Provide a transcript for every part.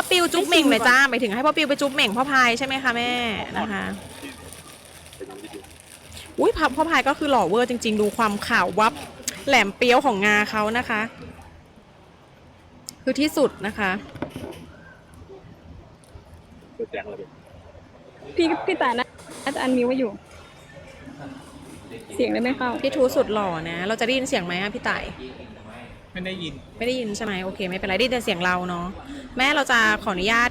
อปิวจุ๊บเหม่งเลยจ้าหมายถึงให้พ่อปิวไปจุ๊บเหม่งพ่อพายใช่ไหมคะแม่นะคะอุ้ยพ่อพ่อพายก็คือหล่อเวอร์จริง ๆ ดูความขาววับแหลมเปี้ยวของงาเขานะคะ คือที่สุดนะคะเปิดแจ้งเลยพี่พี่ตายนะอาจารย์มิวไว้อยู่ เสียงได้ไม่เข้าพี่ทูสุดหล่อนะ เราจะได้ยินเสียงไหมอะพี่ต่าย ไม่ได้ยิน ไม่ได้ยินใช่ไหมโอเค ไม่เป็นไรได้ยินแต่เสียงเราเนาะแม่เราจะขออนุญาต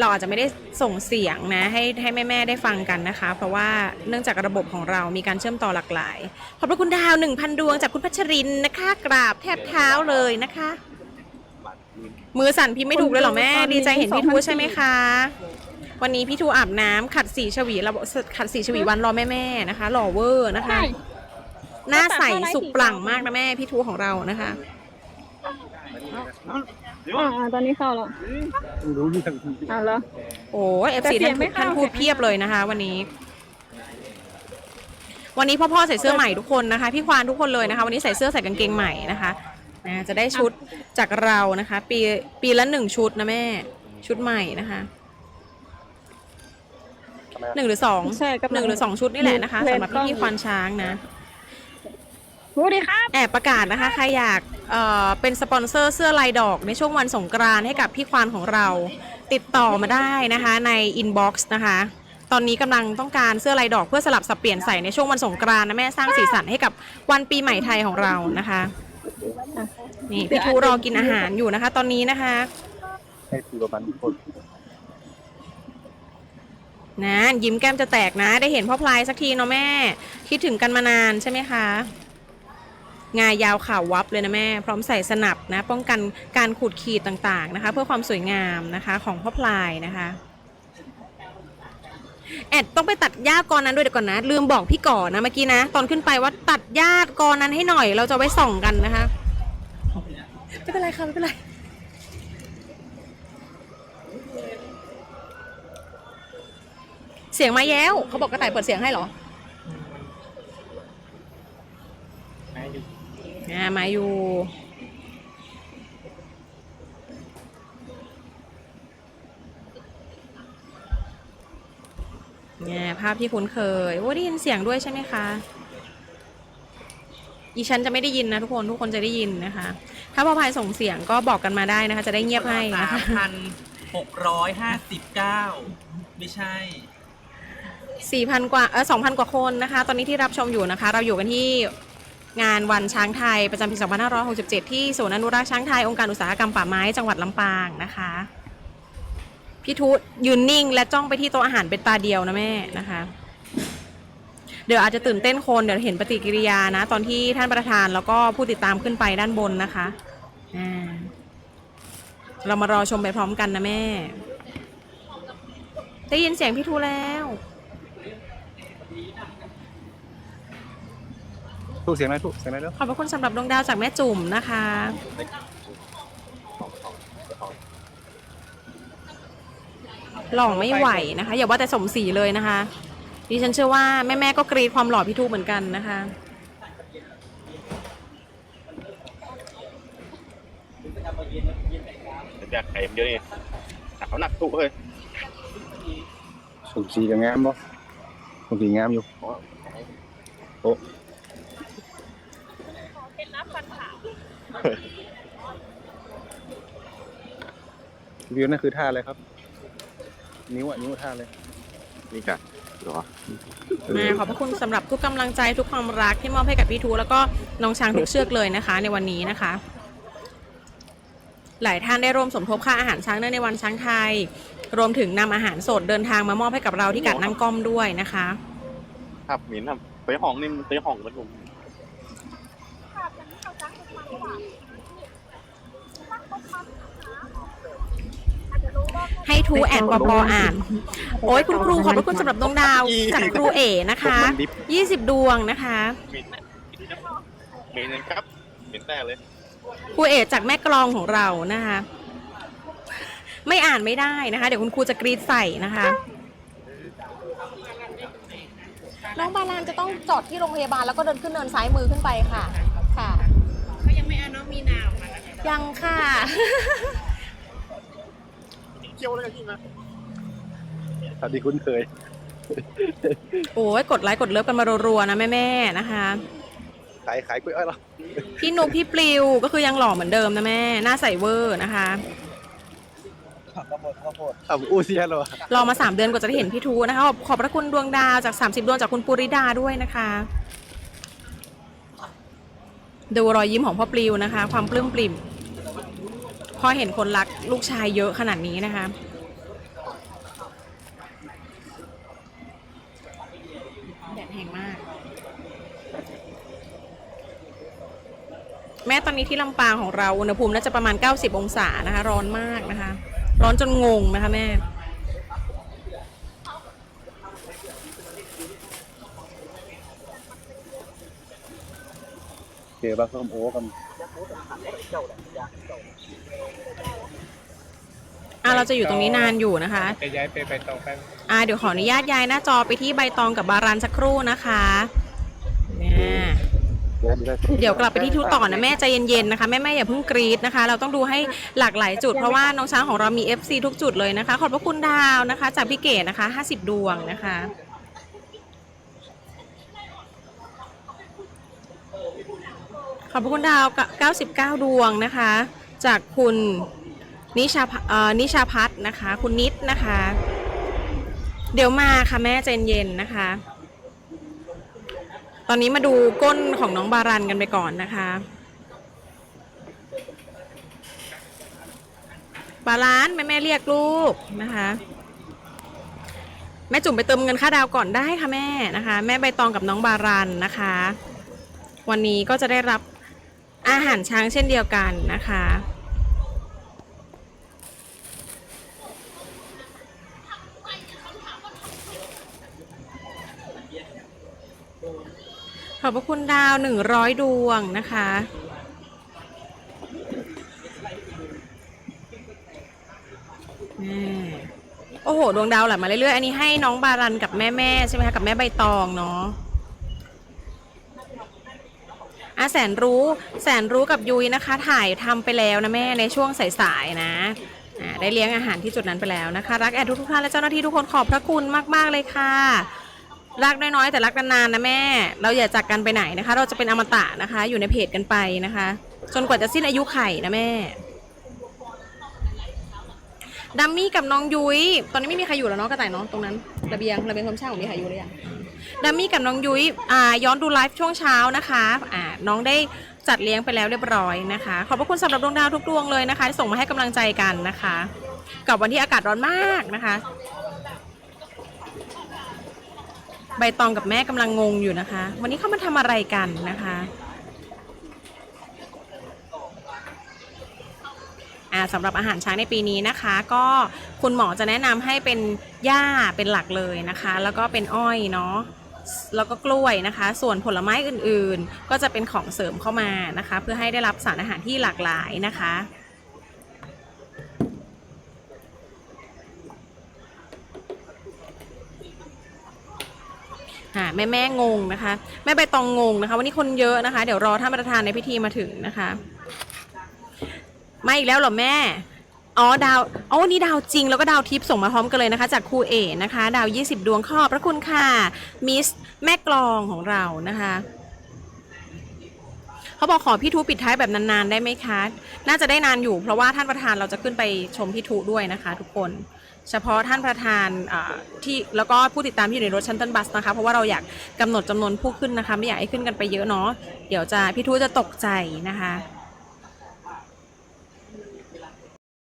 เราอาจจะไม่ได้ส่งเสียงนะ ให้ให้แม่แม่ๆได้ฟังกันนะคะ เพราะว่าเนื่องจากระบบของเรามีการเชื่อมต่อหลากหลาย ขอบพระคุณดาวหนึ่งพันดวงจากคุณพัชรินนะคะ กราบแทบเท้าเลยนะคะ มือสั่นพี่ไม่ถูกเลยเหรอแม่ ดีใจเห็นพี่ทูใช่ไหมคะ วันนี้พี่ทูอาบน้ำขัดสีฉวีเราขัดสีฉวีวันรอแม่แม่ๆนะคะหล่อเวอร์นะคะ ใช่ หน้าใสสุกปลั่งมากนะแม่พี่ทูของเรานะคะอ่าอ่าตอนนี้เข้าแล้วรู้เรื่องเอาแล้วโอ้เอฟแต่ซีเสีท่ายงนไม่เข้าท่านพูดเพียบเลยนะคะ วันนี้ วันนี้พ่อพ่อใส่เสื้อใหม่ทุกคนนะคะ พี่ควานทุกคนเลยนะคะ วันนี้ใส่เสื้อใส่กางเกงใหม่นะคะนะจะได้ชุดจากเรานะคะ ปีปีละหนึ่งชุดนะแม่ ชุดใหม่นะคะหนึ่งหรือสองใช่กำลังหนึ่งหรือสองชุดนี่แหละนะคะแพลนสำหรับกล้องพี่ๆควานช้างนะ สวัสดีครับ แอบประกาศนะคะ ใครอยากเอ่อเป็นสปอนเซอร์เสื้อลายดอกในช่วงวันสงกรานต์ให้กับพี่ควานของเรา ติดต่อมาได้นะคะในอินบ็อกซ์นะคะ ตอนนี้กำลังต้องการเสื้อลายดอกเพื่อสลับสับเปลี่ยนใส่ในช่วงวันสงกรานต์นะแม่สร้างสีสันให้กับวันปีใหม่ไทยของเรานะคะนี่พี่ทูรอกินอาหารอยู่นะคะ ตอนนี้นะคะให้คือประมาณคนนะยิ้มแก้มจะแตกนะ ได้เห็นพ่อพลายสักทีเนาะแม่ คิดถึงกันมานานใช่ไหมคะ งายาวข่าววับเลยนะแม่ พร้อมใส่สนับนะ ป้องกันการขูดขีดต่างๆนะคะ เพื่อความสวยงามนะคะของพ่อพลายนะคะแอดต้องไปตัดหญ้ากอนนั้นด้วยเดี๋ยวก่อนนะ ลืมบอกพี่ก่อนนะเมื่อกี้นะ ตอนขึ้นไปว่าตัดหญ้ากอนนั้นให้หน่อยเราจะไว้ส่องกันนะคะไม่เป็นไรค่ะไม่เป็นไรเสียงมาแย้วเขาบอกกระต่ายเปิดเสียงให้เหรอ ให้อยู่ อ่ามาอยู่เนี่ยภาพที่คุ้นเคย โอ้ได้ยินเสียงด้วยใช่ไหมคะอีฉันจะไม่ได้ยินนะทุกคนทุกคนจะได้ยินนะคะ ถ้าพ่อพายส่งเสียงก็บอกกันมาได้นะคะ จะได้เงียบให้นะสาคะมพันหกร้อยห้าสิบเก้าไม่ใช่ สี่พันกว่าเออสองพันกว่าคนนะคะ ตอนนี้ที่รับชมอยู่นะคะ เราอยู่กันที่ งานวันช้างไทยประจำปี 2567 ที่ศูนย์อนุรักษ์ช้างไทย องค์การอุตสาหกรรมป่าไม้จังหวัดลำปางนะคะพี่ทุยืนนิ่งและจ้องไปที่โต๊ะอาหารเป็นตาเดียวนะแม่นะคะ เดี๋ยวอาจจะตื่นเต้นคนเดี๋ยวเห็นปฏิกิริยานะ ตอนที่ท่านประธานแล้วก็ผู้ติดตามขึ้นไปด้านบนนะคะอ่าเรามารอชมไปพร้อมกันนะแม่ ได้ยินเสียงพี่ทูแล้ว ทุกเสียงไหมทุกเสียงไหมเด้อขอบพระคุณสำหรับดวงดาวจากแม่จุ่มนะคะ หล่อไม่ไหวนะคะ อย่าว่าแต่สมศรีเลยนะคะดิฉันเชื่อว่าแม่ๆก็กรีดความหล่อพี่ทูเหมือนกันนะคะอยากไข่เยอะนี่เขาหนักตุเลยสุสีกับงามบ่สุสีงามอยู่โอ้ วิวนั่นคือท่าอะไรครับ นิ้วอะนิ้วท่าเลยนี่กะหรอมาขอบพระคุณสำหรับทุกกำลังใจทุกความรักที่มอบให้กับพี่ทูแล้วก็น้องช้างทุกเชือกเลยนะคะ ในวันนี้นะคะ หลายท่านได้ร่วมสมทบค่าอาหารช้างเนื่องในวันช้างไทย รวมถึงนำอาหารสดเดินทางมามอบให้กับเราที่กัดนั่งก้อมด้วยนะคะ ครับหมินครับไปห้องนี่มันไปห้องมันผม ให้ทูแอนปอปออ่าน โอ้ยคุณครูขอบพระคุณสำหรับดวงดาวจากครูเอนะคะ20 ดวงนะคะหมินหมินครับหมินแต่เลยครูเอจากแม่กลองของเรานะคะ ไม่อ่านไม่ได้นะคะ เดี๋ยวคุณครูจะกรีดใส่นะคะน้องบาลานจะต้องจอดที่โรงพยาบาลแล้วก็เดินขึ้นเนินซ้ายมือขึ้นไปค่ะ ค่ะเขายังไม่เอาน้องมีนาออกมานะคะยังค่ะ เกี่ยวเลยที่มาตอนที่คุ้นเคย โอ้ยกดไลค์กดเลิฟกันมารัวๆนะแม่ๆนะคะ ขายขายกล้วยอ้อยเหรอพี่นุกพี่ปลิวก็คือยังหล่อเหมือนเดิมนะแม่หน้าใสเวอร์นะคะอะอูเซียนเหรอรอมา 3 เดือนกว่าจะได้เห็นพี่ทูนะคะขอบขอบพระคุณดวงดาวจาก 30 ดวงจากคุณปุริดาด้วยนะคะ ดูรอยยิ้มของพ่อปลิวนะคะ ความปลื้มปริ่ม พอเห็นคนรักลูกชายเยอะขนาดนี้นะคะ แดดแรงมาก แม้ตอนนี้ที่ลำปางของเราอุณหภูมิน่าจะประมาณ 90 องศานะคะ ร้อนมากนะคะ ร้อนจนงงนะคะแม่ เจอบ้าส้มโอ้กันอะเราจะอยู่ตรงนี้นานอยู่นะคะจะย้ายไปไปต่อไปอะเดี๋ยวขออนุญาตย้ายหน้าจอไปที่ใบตองกับบารันสักครู่นะคะเนี่ยเดี๋ยวกลับไปที่ทุต่อนะแม่ใจเย็นๆนะคะแม่แม่อย่าเพิ่งกรีดนะคะ เราต้องดูให้หลากหลายจุด เพราะว่าน้องช้างของเรามี FC ทุกจุดเลยนะคะ ขอบพระคุณดาวนะคะ จากพี่เก๋นะคะ 50 ดวงนะคะ อบพระคุณดาว 99 ดวงนะคะ จากคุณนิชาพเอ่อนิชาพัฒน์นะคะ คุณนิดนะคะ เดี๋ยวมาค่ะแม่ใจนเย็นนะคะ ตอนนี้มาดูก้นของน้องบารันกันไปก่อนนะคะ บาลานแม่แม่เรียกลูกนะคะ แม่จุ่มไปเติมเงินค่าดาวก่อนได้ค่ะแม่นะคะ แม่ใบตองกับน้องบารันนะคะวันนี้ก็จะได้รับ อาหารช้างเช่นเดียวกันนะคะ ขอบพระคุณดาวหนึ่งร้อยดวงนะคะโอ้โห ดวงดาวไหลมาเรื่อยๆ อันนี้ให้น้องบารันกับแม่แม่ใช่ไหมคะ กับแม่ใบตองเนาะอะ แสนรู้แสนรู้กับยุ้ยนะคะ ถ่ายทำไปแล้วนะแม่ในช่วงสายๆนะได้เลี้ยงอาหารที่จุดนั้นไปแล้วนะคะ รักแอดทุกท่านและเจ้าหน้าที่ทุกคนขอบพระคุณมากๆเลยค่ะ รักน้อยๆแต่รักนานๆนะแม่ เราอย่าจากกันไปไหนนะคะ เราจะเป็นอมตะนะคะ อยู่ในเพจกันไปนะคะ จนกว่าจะสิ้นอายุไข่นะแม่ดัมมี่กับน้องยุ้ยตอนนี้ไม่มีใครอยู่แล้วเนาะกระต่ายเนาะตรงนั้นระเบียงระเบียงความช่างของมีใครอยู่หรือยัง ดัมมี่กับน้องยุ้ยย้อนดูไลฟ์ช่วงเช้านะคะะน้องได้จัดเลี้ยงไปแล้วเรียบร้อยนะคะ ขอบพระคุณสำหรับดวงดาวทุกดวงเลยนะคะ ที่ส่งมาให้กำลังใจกันนะคะ กับวันที่อากาศร้อนมากนะคะ ใบตองกับแม่กำลังงงอยู่นะคะ วันนี้เขามาทำอะไรกันนะคะอ่า สำหรับอาหารช้างในปีนี้นะคะ ก็คุณหมอจะแนะนำให้เป็นหญ้าเป็นหลักเลยนะคะ แล้วก็เป็นอ้อยเนาะแล้วก็กล้วยนะคะ ส่วนผลไม้อื่นๆ ก็จะเป็นของเสริมเข้ามานะคะ เพื่อให้ได้รับสารอาหารที่หลากหลายนะคะค่ะแม่แม่งงนะคะ แม่ใบตองงงนะคะ วันนี้คนเยอะนะคะ เดี๋ยวรอท่านประธานในพิธีมาถึงนะคะ มาอีกแล้วเหรอแม่ อ๋อดาวอ๋อนนี้ดาวจริงแล้วก็ดาวทิพย์ส่งมาพร้อมกันเลยนะคะ จากครูเอนะคะ ดาว 20 ดวงขอบพระคุณค่ะ มิสแม่กลองของเรานะคะเขาบอกขอพี่ทูปิดท้ายแบบนานๆได้ไหมคะ น่าจะได้นานอยู่ เพราะว่าท่านประธานเราจะขึ้นไปชมพี่ทูด้วยนะคะ ทุกคน เฉพาะท่านประธานที่แล้วก็ผู้ติดตามที่อยู่ในรถชันตันบัสนะคะ เพราะว่าเราอยากกำหนดจำนวนผู้ขึ้นนะคะ ไม่อยากให้ขึ้นกันไปเยอะเนาะ เดี๋ยวจะพี่ทูจะตกใจนะคะ